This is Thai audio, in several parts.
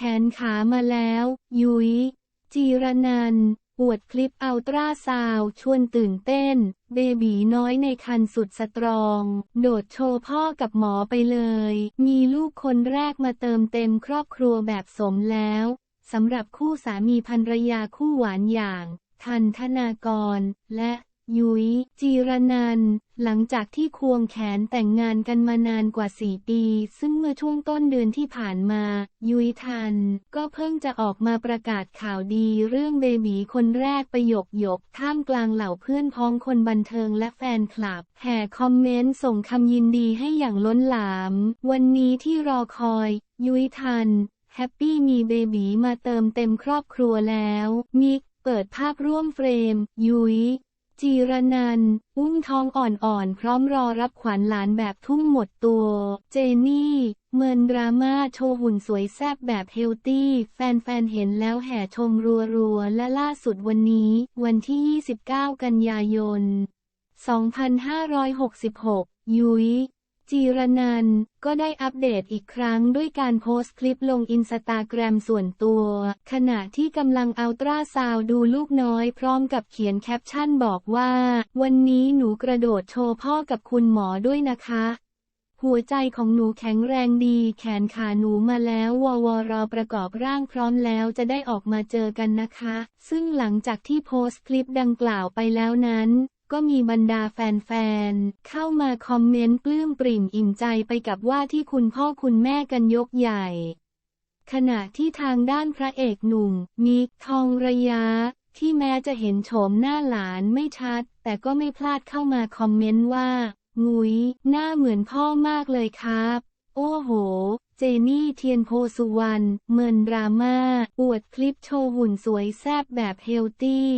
แขนขามาแล้ว ยุ้ยจีรนันอวดคลิปอัลตราซาวชวนตื่นเต้น เบบีน้อยในคันสุดสตรอง โดดโชว์พ่อกับหมอไปเลย มีลูกคนแรกมาเติมเต็มครอบครัวแบบสมแล้วสำหรับคู่สามีภรรยาคู่หวานอย่าง ทันธนากร และ ยุ้ยจีรนัน หลังจากที่ควงแขนแต่งงานกันมานานกว่า4ปี ซึ่งเมื่อช่วงต้นเดือนที่ผ่านมา ยุ้ยทัน ก็เพิ่งจะออกมาประกาศข่าวดีเรื่องเบบีคนแรกประโยคหยกท่ามกลางเหล่าเพื่อนพ้องคนบันเทิงและแฟนคลับ แห่คอมเมนต์ส่งคำยินดีให้อย่างล้นหลาม วันนี้ที่รอคอย ยุ้ยทัน แฮปปี้มีเบบีมาเติมเต็มครอบครัวแล้ว มิกเปิดภาพร่วมเฟรม ยุ้ย จีรนัน อุ้มท้องอ่อนๆ พร้อมรอรับขวัญหลานแบบทุ่มหมดตัว เจนี่ เมินดราม่าโชว์หุ่นสวยแซ่บแบบเฮลตี้ แฟนๆ เห็นแล้วแห่ชมรัวๆ และล่าสุดวันนี้ วันที่ 29 กันยายน 2566 ยุ้ย จีรนันก็ได้อัปเดตอีกครั้งด้วยการโพสต์คลิปลงอินสตาแกรมส่วนตัว ขณะที่กำลังอัลตราซาวดูลูกน้อยพร้อมกับเขียนแคปชั่นบอกว่า วันนี้หนูกระโดดโชว์พ่อกับคุณหมอด้วยนะคะ หัวใจของหนูแข็งแรงดี แขนขาหนูมาแล้วววรอประกอบร่างพร้อมแล้วจะได้ออกมาเจอกันนะคะ ซึ่งหลังจากที่โพสต์คลิปดังกล่าวไปแล้วนั้น ก็มีบรรดาแฟนๆ เข้ามาคอมเมนต์ปลื้มปริ่มอิ่มใจไปกับว่าที่คุณพ่อคุณแม่กันยกใหญ่ ขณะที่ทางด้านพระเอกหนุ่ม มิกทองระยะ ที่แม้จะเห็นโฉมหน้าหลานไม่ชัด แต่ก็ไม่พลาดเข้ามาคอมเมนต์ว่า งุย หน้าเหมือนพ่อมากเลยครับ โอ้โห เจนี่เทียนโพสุวรรณเมินดราม่าอวดคลิปโชว์หุ่นสวยแซ่บแบบเฮลตี้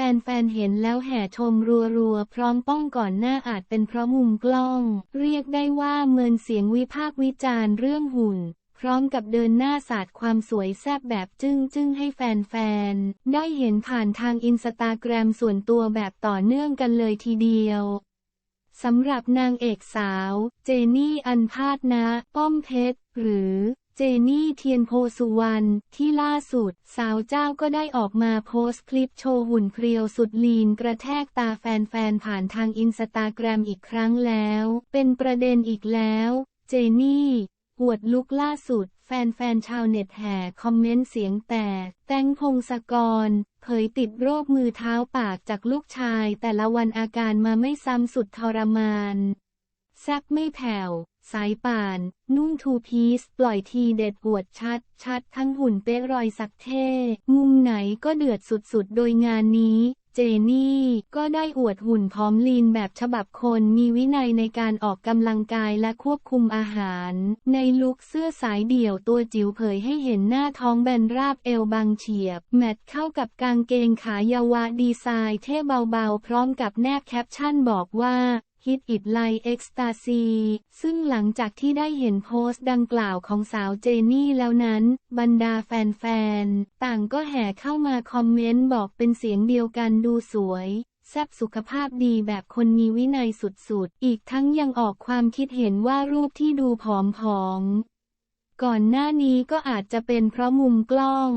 แฟนๆ เห็นแล้วแห่ชมรัวๆ พร้อมป้องก่อนหน้าอาจเป็นเพราะมุมกล้อง เรียกได้ว่าเมินเสียงวิพากษ์วิจารณ์เรื่องหุ่น พร้อมกับเดินหน้าศาสาดความสวยแซ่บแบบจึ้งจึ้งๆให้แฟนๆ ได้เห็นผ่านทางอินสตาแกรมส่วนตัวแบบต่อเนื่องกันเลยทีเดียวสำหรับนางเอกสาว เจนี่อันพาดนะ ป้อมเพชร หรือ เจนี่เทียนโพสุวรรณที่ล่าสุด สาวเจ้าก็ได้ออกมาโพสต์คลิปโชว์หุ่นเพรียวสุดลีนกระแทกตาแฟนๆผ่านทางอินสตาแกรมอีกครั้งแล้ว เป็นประเด็นอีกแล้ว เจนี่อวดลุกล่าสุด แฟนๆชาวเน็ตแห่คอมเมนต์เสียงแตก แตงพงศกร เผยติดโรคมือเท้าปากจากลูกชาย แต่ละวันอาการมาไม่ซ้ำสุดทรมาน แซบไม่แผ่ว สายป่าน นุ่งทูพีซปล่อยทีเด็ดอวดชัด ชัดทั้งหุ่นเป๊ะรอยสักเท่ มุมไหนก็เดือดสุดๆ โดยงานนี้ เจนี่ก็ได้อวดหุ่นพร้อมลีนแบบฉบับคนมีวินัยในการออกกำลังกายและควบคุมอาหาร ในลุคเสื้อสายเดี่ยวตัวจิ๋วเผยให้เห็นหน้าท้องแบนราบเอวบางเฉียบ แมทเข้ากับกางเกงขายาวะดีไซน์เท่เบาๆ พร้อมกับแนบแคปชั่นบอกว่า ฮิตอิดไลเอ็กซ์ตาซี ซึ่งหลังจากที่ได้เห็นโพสต์ดังกล่าวของสาวเจนี่แล้วนั้น บรรดาแฟนๆ ต่างก็แห่เข้ามาคอมเมนต์บอกเป็นเสียงเดียวกันดูสวยแซบสุขภาพดีแบบคนมีวินัยสุดๆ อีกทั้งยังออกความคิดเห็นว่ารูปที่ดูผอมๆ ก่อนหน้านี้ก็อาจจะเป็นเพราะมุมกล้อง